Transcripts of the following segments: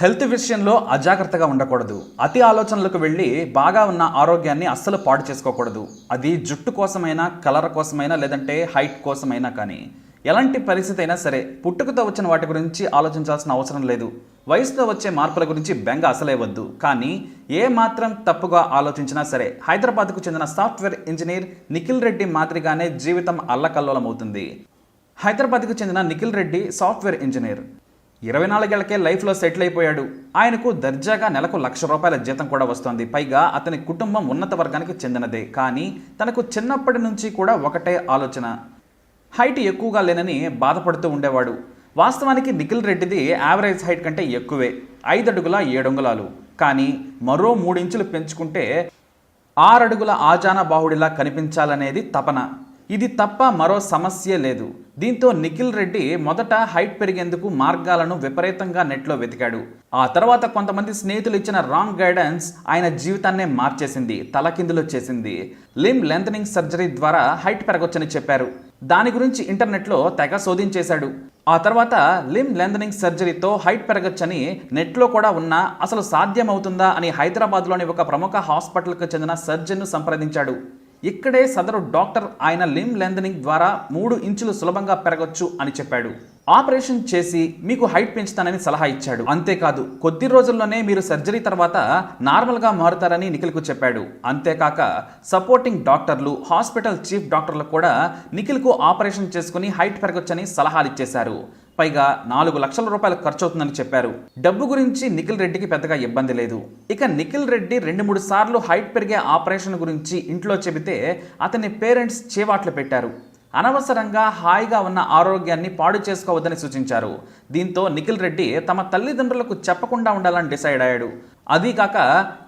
Health విషయంలో అజాగ్రత్తగా ఉండకూడదు. అతి ఆలోచనలకు వెళ్ళి బాగా ఉన్న ఆరోగ్యాన్ని అస్సలు పాడు చేసుకోకూడదు. అది జుట్టు కోసమైనా కలర్ కోసమైనా లేదంటే హైట్ కోసమైనా కానీ. ఎలాంటి పరిస్థితి అయినా సరే పుట్టుకతో వచ్చిన వాటి గురించి ఆలోచించాల్సిన అవసరం లేదు. వయసుతో వచ్చే మార్పుల గురించి బెంగ అసలే వద్దు. కానీ ఏ మాత్రం తప్పుగా ఆలోచించినా సరే హైదరాబాద్కు చెందిన సాఫ్ట్వేర్ ఇంజనీర్ నిఖిల్ రెడ్డి మాదిరిగానే జీవితం అల్లకల్లోలమవుతుంది. హైదరాబాద్కు చెందిన నిఖిల్ రెడ్డి సాఫ్ట్వేర్ ఇంజనీర్. ఇరవై నాలుగేళ్ళకే లైఫ్లో సెటిల్ అయిపోయాడు. ఆయనకు దర్జాగా నెలకు లక్ష రూపాయల జీతం కూడా వస్తోంది. పైగా అతని కుటుంబం ఉన్నత వర్గానికి చెందినదే. కానీ తనకు చిన్నప్పటి నుంచి కూడా ఒకటే ఆలోచన. హైట్ ఎక్కువగా లేనని బాధపడుతూ ఉండేవాడు. వాస్తవానికి నిఖిల్ రెడ్డిది యావరేజ్ హైట్ కంటే ఎక్కువే. ఐదడుగుల ఏడంగుళాలు కానీ మరో మూడించులు పెంచుకుంటే ఆరడుగుల ఆజాన బాహుడిలా కనిపించాలనేది తపన. ఇది తప్ప మరో సమస్య లేదు. దీంతో నిఖిల్ రెడ్డి మొదట హైట్ పెరిగేందుకు మార్గాలను విపరీతంగా నెట్లో వెతికాడు. ఆ తర్వాత కొంతమంది స్నేహితులు ఇచ్చిన రాంగ్ గైడెన్స్ ఆయన జీవితాన్నే మార్చేసింది తలకిందులు చేసింది. లిమ్ లెంథనింగ్ సర్జరీ ద్వారా హైట్ పెరగొచ్చని చెప్పారు. దాని గురించి ఇంటర్నెట్లో తెగ శోధించేశాడు ఆ తర్వాత లిమ్ లెంథనింగ్ సర్జరీతో హైట్ పెరగచ్చని నెట్లో కూడా ఉన్నా అసలు సాధ్యమవుతుందా అని హైదరాబాద్లోని ఒక ప్రముఖ హాస్పిటల్కు చెందిన సర్జన్ను సంప్రదించాడు. ఇక్కడే సదరు డాక్టర్ ఆయన లిమ్ లెంథనింగ్ ద్వారా మూడు ఇంచులు సులభంగా పెరగొచ్చు అని చెప్పాడు. ఆపరేషన్ చేసి మీకు హైట్ పెంచుతానని సలహా ఇచ్చాడు. అంతేకాదు కొద్ది రోజుల్లోనే మీరు సర్జరీ తర్వాత నార్మల్గా మారుతారని నిఖిల్కు చెప్పాడు. అంతేకాక సపోర్టింగ్ డాక్టర్లు హాస్పిటల్ చీఫ్ డాక్టర్లు కూడా నిఖిల్కు ఆపరేషన్ చేసుకుని హైట్ పెరగొచ్చని సలహాలు ఇచ్చేశారు. పైగా నాలుగు లక్షల రూపాయలు ఖర్చు అవుతుందని చెప్పారు. డబ్బు గురించి నిఖిల్ రెడ్డికి పెద్దగా ఇబ్బంది లేదు. ఇక నిఖిల్ రెడ్డి రెండు మూడు సార్లు హైట్ పెరిగే ఆపరేషన్ గురించి ఇంట్లో చెబితే అతని పేరెంట్స్ చేవాట్లు పెట్టారు. అనవసరంగా హాయిగా ఉన్న ఆరోగ్యాన్ని పాడు చేసుకోవద్దని సూచించారు. దీంతో నిఖిల్ రెడ్డి తమ తల్లిదండ్రులకు చెప్పకుండా ఉండాలని డిసైడ్ అయ్యాడు. అదీ కాక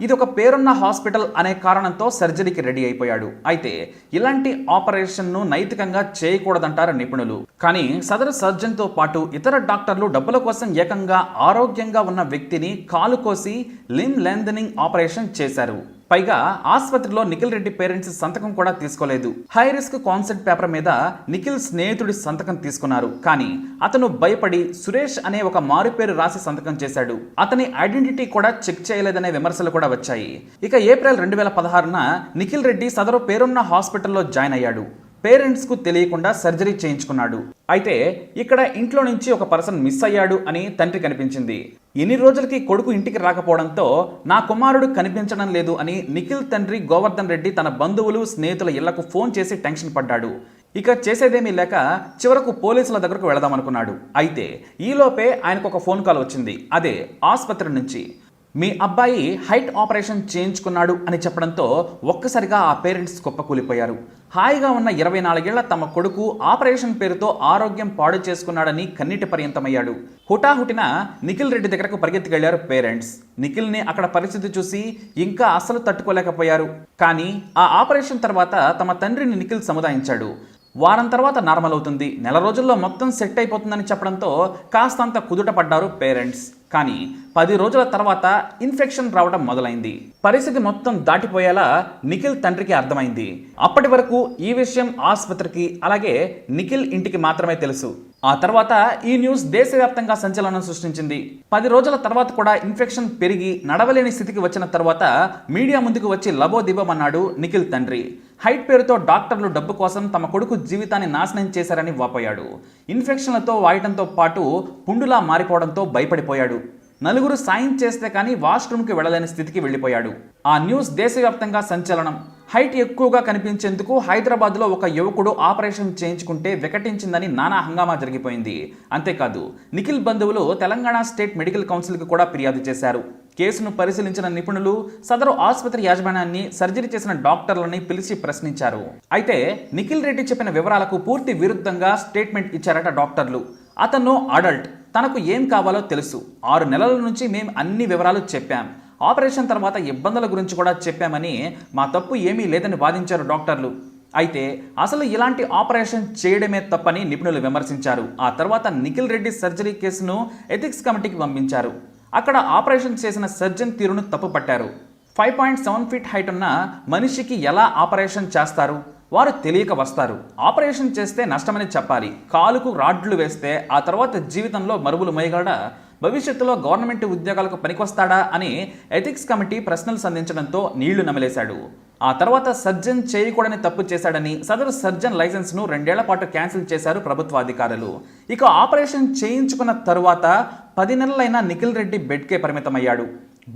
ఇది ఒక పేరున్న హాస్పిటల్ అనే కారణంతో సర్జరీకి రెడీ అయిపోయాడు. అయితే ఇలాంటి ఆపరేషన్ను నైతికంగా చేయకూడదంటారు నిపుణులు. కానీ సదరు సర్జన్తో పాటు ఇతర డాక్టర్లు డబ్బుల కోసం ఏకంగా ఆరోగ్యంగా ఉన్న వ్యక్తిని కాలు కోసి లిమ్ లెంథనింగ్ ఆపరేషన్ చేశారు. పైగా ఆసుపత్రిలో నిఖిల్ రెడ్డి పేరెంట్స్ సంతకం కూడా తీసుకోలేదు. హై రిస్క్ కాన్సెప్ట్ పేపర్ మీద నిఖిల్ స్నేహితుడి సంతకం తీసుకున్నారు. కానీ అతను భయపడి సురేష్ అనే ఒక మారుపేరు రాసి సంతకం చేశాడు. అతని ఐడెంటిటీ కూడా చెక్ చేయలేదనే విమర్శలు కూడా వచ్చాయి. ఇక ఏప్రిల్ రెండు వేల పదహారున నిఖిల్ రెడ్డి సదరు పేరున్న హాస్పిటల్లో జాయిన్ అయ్యాడు. పేరెంట్స్కు తెలియకుండా సర్జరీ చేయించుకున్నాడు. అయితే ఇక్కడ ఇంట్లో నుంచి ఒక పర్సన్ మిస్ అయ్యాడు అని తండ్రి కనిపించింది. ఎన్ని రోజులకి కొడుకు ఇంటికి రాకపోవడంతో నా కుమారుడు కనిపించడం లేదు అని నిఖిల్ తండ్రి గోవర్ధన్ రెడ్డి తన బంధువులు స్నేహితుల ఇళ్ళకు ఫోన్ చేసి టెన్షన్ పడ్డాడు. ఇక చేసేదేమీ లేక చివరకు పోలీసుల దగ్గరకు వెళదామనుకున్నాడు. అయితే ఈలోపే ఆయనకు ఒక ఫోన్ కాల్ వచ్చింది. అదే ఆసుపత్రి నుంచి. మీ అబ్బాయి హైట్ ఆపరేషన్ చేయించుకున్నాడు అని చెప్పడంతో ఒక్కసారిగా ఆ పేరెంట్స్ కుప్పకూలిపోయారు. హాయిగా ఉన్న ఇరవై నాలుగేళ్ళ తమ కొడుకు ఆపరేషన్ పేరుతో ఆరోగ్యం పాడు చేసుకున్నాడని కన్నీటి పర్యంతమయ్యాడు. హుటాహుటిన నిఖిల్ రెడ్డి దగ్గరకు పరిగెత్తికెళ్ళారు పేరెంట్స్. నిఖిల్ని అక్కడ పరిస్థితి చూసి ఇంకా అస్సలు తట్టుకోలేకపోయారు. కానీ ఆ ఆపరేషన్ తర్వాత తమ తండ్రిని నిఖిల్ సముదాయించాడు. వారం తర్వాత నార్మల్ అవుతుంది. నెల రోజుల్లో మొత్తం సెట్ అయిపోతుందని చెప్పడంతో కాస్తంత కుదుట పడ్డారు పేరెంట్స్. కానీ పది రోజుల తర్వాత ఇన్ఫెక్షన్ రావడం మొదలైంది. పరిస్థితి మొత్తం దాటిపోయేలా నిఖిల్ తండ్రికి అర్థమైంది. అప్పటి వరకు ఈ విషయం ఆసుపత్రికి అలాగే నిఖిల్ ఇంటికి మాత్రమే తెలుసు. ఆ తర్వాత ఈ న్యూస్ దేశవ్యాప్తంగా సంచలనం సృష్టించింది. పది రోజుల తర్వాత కూడా ఇన్ఫెక్షన్ పెరిగి నడవలేని స్థితికి వచ్చిన తర్వాత మీడియా ముందుకు వచ్చి లబోదిబమన్నాడు నిఖిల్ తండ్రి. హైట్ పేరుతో డాక్టర్లు డబ్బు కోసం తమ కొడుకు జీవితాన్ని నాశనం చేశారని వాపోయాడు. ఇన్ఫెక్షన్లతో వాయటంతో పాటు పుండులా మారిపోవడంతో భయపడిపోయాడు. నలుగురు సాయం చేస్తే కానీ వాష్రూమ్కి వెళ్ళలేని స్థితికి వెళ్ళిపోయాడు. ఆ న్యూస్ దేశవ్యాప్తంగా సంచలనం. హైట్ ఎక్కువగా కనిపించేందుకు హైదరాబాద్లో ఒక యువకుడు ఆపరేషన్ చేయించుకుంటే వికటించిందని నానా హంగామా జరిగిపోయింది. అంతేకాదు నిఖిల్ బంధువులు తెలంగాణ స్టేట్ మెడికల్ కౌన్సిల్కి కూడా ఫిర్యాదు చేశారు. కేసును పరిశీలించిన నిపుణులు సదరు ఆసుపత్రి యాజమాన్యాన్ని సర్జరీ చేసిన డాక్టర్లని పిలిచి ప్రశ్నించారు. అయితే నిఖిల్ రెడ్డి చెప్పిన వివరాలకు పూర్తి విరుద్ధంగా స్టేట్మెంట్ ఇచ్చారట డాక్టర్లు. అతను అడల్ట్. తనకు ఏం కావాలో తెలుసు. ఆరు నెలల నుంచి మేము అన్ని వివరాలు చెప్పాం. ఆపరేషన్ తర్వాత ఇబ్బందుల గురించి కూడా చెప్పామని మా తప్పు ఏమీ లేదని వాదించారు డాక్టర్లు. అయితే అసలు ఇలాంటి ఆపరేషన్ చేయడమే తప్పని నిపుణులు విమర్శించారు. ఆ తర్వాత నిఖిల్ రెడ్డి సర్జరీ కేసును ఎథిక్స్ కమిటీకి పంపించారు. అక్కడ ఆపరేషన్ చేసిన సర్జన్ తీరును తప్పుపట్టారు. Five point seven feet height ఉన్న మనిషికి ఎలా ఆపరేషన్ చేస్తారు? వారు తెలియక వస్తారు. ఆపరేషన్ చేస్తే నష్టమని చెప్పాలి. కాలుకు రాడ్లు వేస్తే ఆ తర్వాత జీవితంలో మరువులు మోయగలడా భవిష్యత్తులో గవర్నమెంట్ ఉద్యోగాలకు పనికొస్తాడా అని ఎథిక్స్ కమిటీ ప్రశ్నలు సంధించడంతో నీళ్ళు నమిలేశాడు. ఆ తర్వాత సర్జన్ చేయకూడని తప్పు చేశాడని సదరు సర్జన్ లైసెన్స్ను రెండేళ్ళ పాటు క్యాన్సిల్ చేశారు ప్రభుత్వ అధికారులు. ఇక ఆపరేషన్ చేయించుకున్న తరువాత పది నెలలైన నిఖిల్ రెడ్డి బెడ్కే పరిమితమయ్యాడు.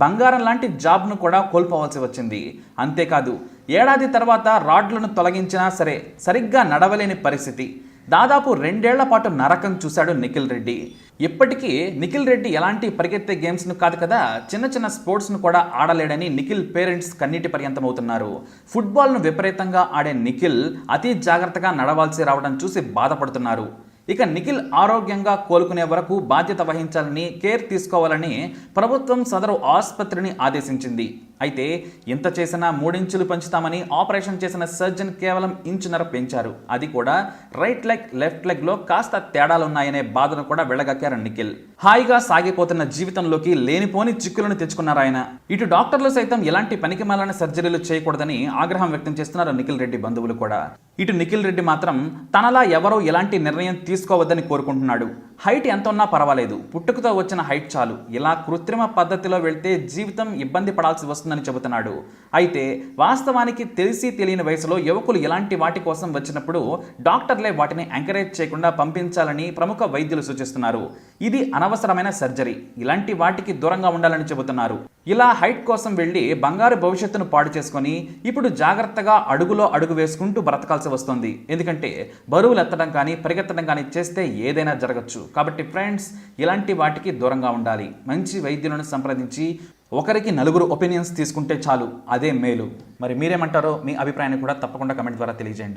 బంగారం లాంటి జాబ్ను కూడా కోల్పోవాల్సి వచ్చింది. అంతేకాదు ఏడాది తర్వాత రాడ్లను తొలగించినా సరే సరిగ్గా నడవలేని పరిస్థితి. దాదాపు రెండేళ్ళ పాటు నరకం చూశాడు నిఖిల్ రెడ్డి. ఇప్పటికీ నిఖిల్ రెడ్డి ఎలాంటి పరిగెత్తే గేమ్స్ను కాదు కదా చిన్న చిన్న స్పోర్ట్స్ను కూడా ఆడలేడని నిఖిల్ పేరెంట్స్ కన్నీటి పర్యంతమవుతున్నారు. ఫుట్బాల్ను విపరీతంగా ఆడే నిఖిల్ అతి జాగ్రత్తగా నడవాల్సి రావడం చూసి బాధపడుతున్నారు. ఇక నిఖిల్ ఆరోగ్యంగా కోలుకునే వరకు బాధ్యత వహించాలని కేర్ తీసుకోవాలని ప్రభుత్వం సదరు ఆసుపత్రిని ఆదేశించింది. అయితే ఎంత చేసినా మూడించులు పెంచుతామని ఆపరేషన్ చేసిన సర్జన్ కేవలం ఇంచున్నర పెంచారు. అది కూడా రైట్ లెగ్ లెఫ్ట్ లెగ్లో కాస్త తేడాలున్నాయనే బాధను కూడా వెళ్ళగక్కారు నిఖిల్. హాయిగా సాగిపోతున్న జీవితంలోకి లేనిపోని చిక్కులను తెచ్చుకున్నారు ఆయన. ఇటు డాక్టర్లు సైతం ఎలాంటి పనికిమాలిన సర్జరీలు చేయకూడదని ఆగ్రహం వ్యక్తం చేస్తున్నారు నిఖిల్ రెడ్డి బంధువులు కూడా. ఇటు నిఖిల్ రెడ్డి మాత్రం తనలా ఎవరో ఎలాంటి నిర్ణయం తీసుకోవద్దని కోరుకుంటున్నాడు. హైట్ ఎంత ఉన్నా పర్వాలేదు. పుట్టుకతో వచ్చిన హైట్ చాలు. ఇలా కృత్రిమ పద్ధతిలో వెళ్తే జీవితం ఇబ్బంది పడాల్సి వస్తుందని చెబుతున్నాడు. అయితే వాస్తవానికి తెలిసి తెలియని వయసులో యువకులు ఎలాంటి వాటి కోసం వచ్చినప్పుడు డాక్టర్లే వాటిని ఎంకరేజ్ చేయకుండా పంపించాలని ప్రముఖ వైద్యులు సూచిస్తున్నారు. ఇది అనవసరమైన సర్జరీ. ఇలాంటి వాటికి దూరంగా ఉండాలని చెబుతున్నారు. ఇలా హైట్ కోసం వెళ్ళి బంగారు భవిష్యత్తును పాడు చేసుకొని ఇప్పుడు జాగ్రత్తగా అడుగులో అడుగు వేసుకుంటూ బ్రతకాల్సి వస్తుంది. ఎందుకంటే బరువులు ఎత్తడం కానీ పరిగెత్తడం కానీ చేస్తే ఏదైనా జరగచ్చు. కాబట్టి ఫ్రెండ్స్ ఇలాంటి వాటికి దూరంగా ఉండాలి. మంచి వైద్యులను సంప్రదించి ఒకరికి నలుగురు ఒపీనియన్స్ తీసుకుంటే చాలు. అదే మేలు. మరి మీరేమంటారో మీ అభిప్రాయాన్ని కూడా తప్పకుండా కమెంట్ ద్వారా తెలియజేయండి.